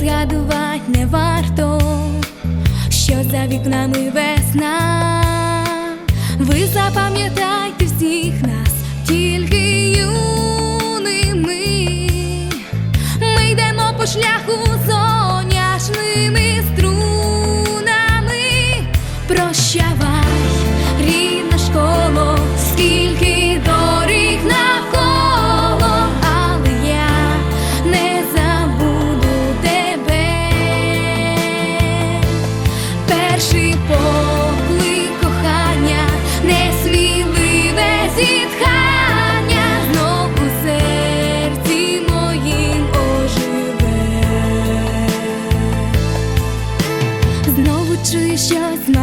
згадувати не варто, що за вікнами весна. Ви запам'ятайте всіх нас, тільки юними.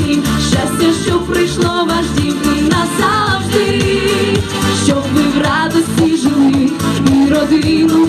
вам щастя, що прийшло ваш дім назавжди, щоб ви в радості жили і родину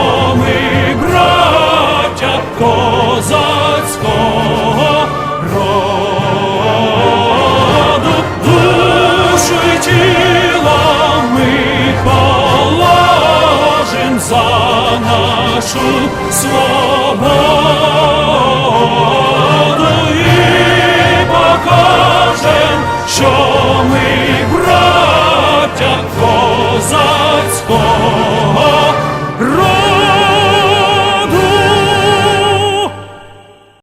нашу свободу і покажем, що ми браття козаки.